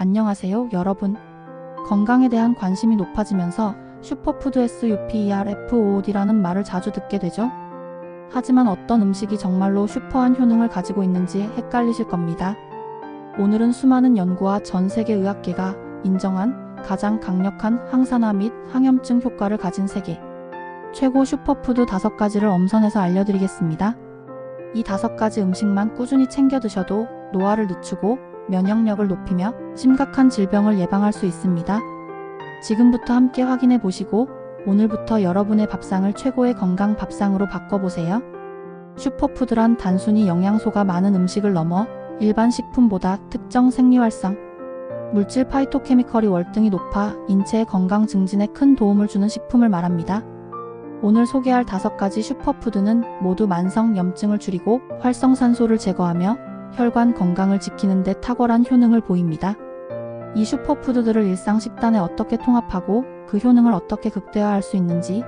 안녕하세요, 여러분. 건강에 대한 관심이 높아지면서 슈퍼푸드 SUPERFOOD라는 말을 자주 듣게 되죠. 하지만 어떤 음식이 정말로 슈퍼한 효능을 가지고 있는지 헷갈리실 겁니다. 오늘은 수많은 연구와 전 세계 의학계가 인정한 가장 강력한 항산화 및 항염증 효과를 가진 세계 최고 슈퍼푸드 다섯 가지를 엄선해서 알려드리겠습니다. 이 다섯 가지 음식만 꾸준히 챙겨 드셔도 노화를 늦추고 면역력을 높이며 심각한 질병을 예방할 수 있습니다. 지금부터 함께 확인해 보시고 오늘부터 여러분의 밥상을 최고의 건강 밥상으로 바꿔보세요. 슈퍼푸드란 단순히 영양소가 많은 음식을 넘어 일반 식품보다 특정 생리활성, 물질 파이토케미컬이 월등히 높아 인체의 건강 증진에 큰 도움을 주는 식품을 말합니다. 오늘 소개할 다섯 가지 슈퍼푸드는 모두 만성 염증을 줄이고 활성산소를 제거하며 혈관 건강을 지키는 데 탁월한 효능을 보입니다. 이 슈퍼푸드들을 일상 식단에 어떻게 통합하고 그 효능을 어떻게 극대화할 수 있는지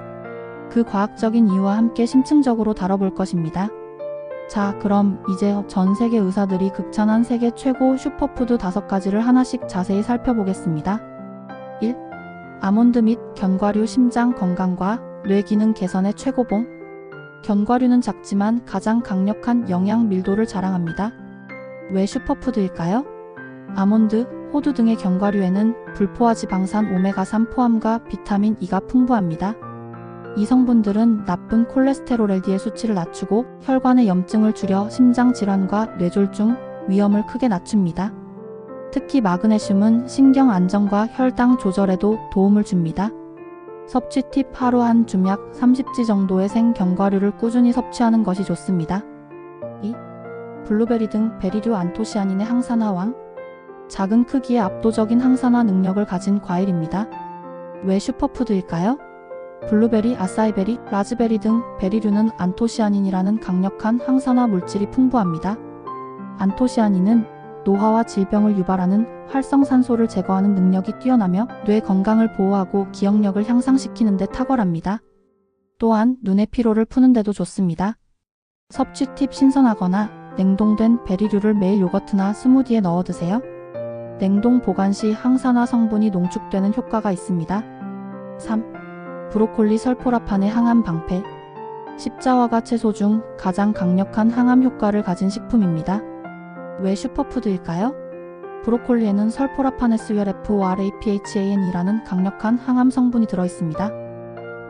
그 과학적인 이유와 함께 심층적으로 다뤄볼 것입니다. 자, 그럼 이제 전 세계 의사들이 극찬한 세계 최고 슈퍼푸드 다섯 가지를 하나씩 자세히 살펴보겠습니다. 1. 아몬드 및 견과류 심장 건강과 뇌 기능 개선의 최고봉. 견과류는 작지만 가장 강력한 영양 밀도를 자랑합니다. 왜 슈퍼푸드일까요? 아몬드, 호두 등의 견과류에는 불포화 지방산 오메가3 포함과 비타민 E가 풍부합니다. 이 성분들은 나쁜 콜레스테롤 LDL 수치를 낮추고 혈관의 염증을 줄여 심장 질환과 뇌졸중 위험을 크게 낮춥니다. 특히 마그네슘은 신경 안정과 혈당 조절에도 도움을 줍니다. 섭취 팁 하루 한 줌약 30지 정도의 생 견과류를 꾸준히 섭취하는 것이 좋습니다. 2. 블루베리 등 베리류 안토시아닌의 항산화왕 작은 크기에 압도적인 항산화 능력을 가진 과일입니다. 왜 슈퍼푸드일까요? 블루베리, 아사이베리, 라즈베리 등 베리류는 안토시아닌이라는 강력한 항산화 물질이 풍부합니다. 안토시아닌은 노화와 질병을 유발하는 활성산소를 제거하는 능력이 뛰어나며 뇌 건강을 보호하고 기억력을 향상시키는 데 탁월합니다. 또한 눈의 피로를 푸는 데도 좋습니다. 섭취 팁 신선하거나 냉동된 베리류를 매일 요거트나 스무디에 넣어 드세요. 냉동 보관 시 항산화 성분이 농축되는 효과가 있습니다. 3. 브로콜리 설포라판의 항암 방패. 십자화가 채소 중 가장 강력한 항암 효과를 가진 식품입니다. 왜 슈퍼푸드일까요? 브로콜리에는 설포라파네스열FORAPHAN이라는 강력한 항암 성분이 들어있습니다.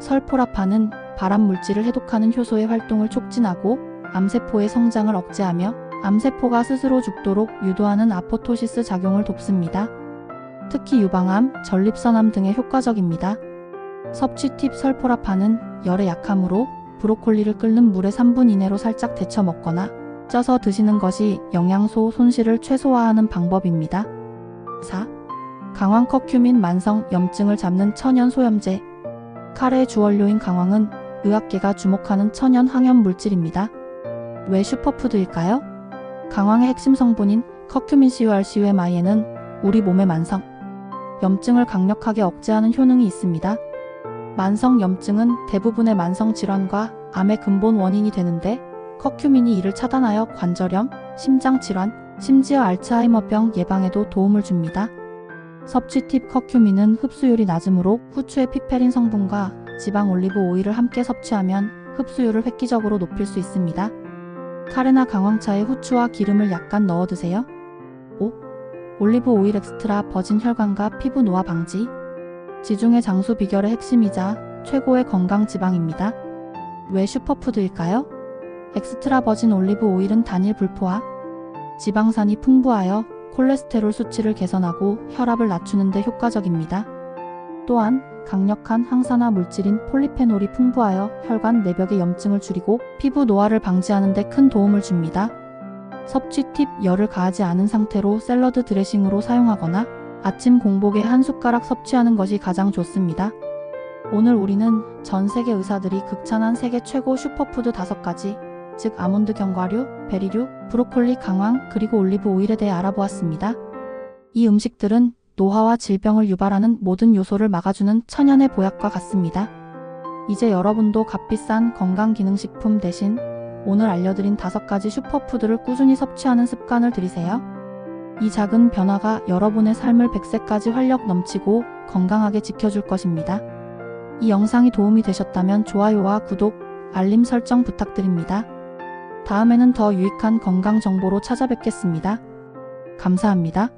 설포라판은 발암 물질을 해독하는 효소의 활동을 촉진하고 암세포의 성장을 억제하며 암세포가 스스로 죽도록 유도하는 아포토시스 작용을 돕습니다. 특히 유방암, 전립선암 등에 효과적입니다. 섭취 팁 설포라판은 열에 약하므로 브로콜리를 끓는 물에 3분 이내로 살짝 데쳐 먹거나 쪄서 드시는 것이 영양소 손실을 최소화하는 방법입니다. 4. 강황 커큐민 만성 염증을 잡는 천연 소염제 카레의 주원료인 강황은 의학계가 주목하는 천연 항염 물질입니다. 왜 슈퍼푸드일까요? 강황의 핵심 성분인 커큐민 CURCUMI에는 우리 몸의 만성 염증을 강력하게 억제하는 효능이 있습니다. 만성 염증은 대부분의 만성 질환과 암의 근본 원인이 되는데 커큐민이 이를 차단하여 관절염, 심장 질환, 심지어 알츠하이머병 예방에도 도움을 줍니다. 섭취 팁 커큐민은 흡수율이 낮으므로 후추의 피페린 성분과 지방 올리브 오일을 함께 섭취하면 흡수율을 획기적으로 높일 수 있습니다. 카레나 강황차에 후추와 기름을 약간 넣어 드세요. 5. 올리브 오일 엑스트라 버진 혈관과 피부 노화 방지 지중해 장수 비결의 핵심이자 최고의 건강 지방입니다. 왜 슈퍼푸드일까요? 엑스트라 버진 올리브 오일은 단일 불포화, 지방산이 풍부하여 콜레스테롤 수치를 개선하고 혈압을 낮추는 데 효과적입니다. 또한 강력한 항산화 물질인 폴리페놀이 풍부하여 혈관 내벽의 염증을 줄이고 피부 노화를 방지하는 데 큰 도움을 줍니다. 섭취 팁 열을 가하지 않은 상태로 샐러드 드레싱으로 사용하거나 아침 공복에 한 숟가락 섭취하는 것이 가장 좋습니다. 오늘 우리는 전 세계 의사들이 극찬한 세계 최고 슈퍼푸드 다섯 가지, 즉 아몬드 견과류, 베리류, 브로콜리 강황, 그리고 올리브 오일에 대해 알아보았습니다. 이 음식들은 노화와 질병을 유발하는 모든 요소를 막아주는 천연의 보약과 같습니다. 이제 여러분도 값비싼 건강기능식품 대신 오늘 알려드린 다섯 가지 슈퍼푸드를 꾸준히 섭취하는 습관을 들이세요. 이 작은 변화가 여러분의 삶을 100세까지 활력 넘치고 건강하게 지켜줄 것입니다. 이 영상이 도움이 되셨다면 좋아요와 구독, 알림 설정 부탁드립니다. 다음에는 더 유익한 건강 정보로 찾아뵙겠습니다. 감사합니다.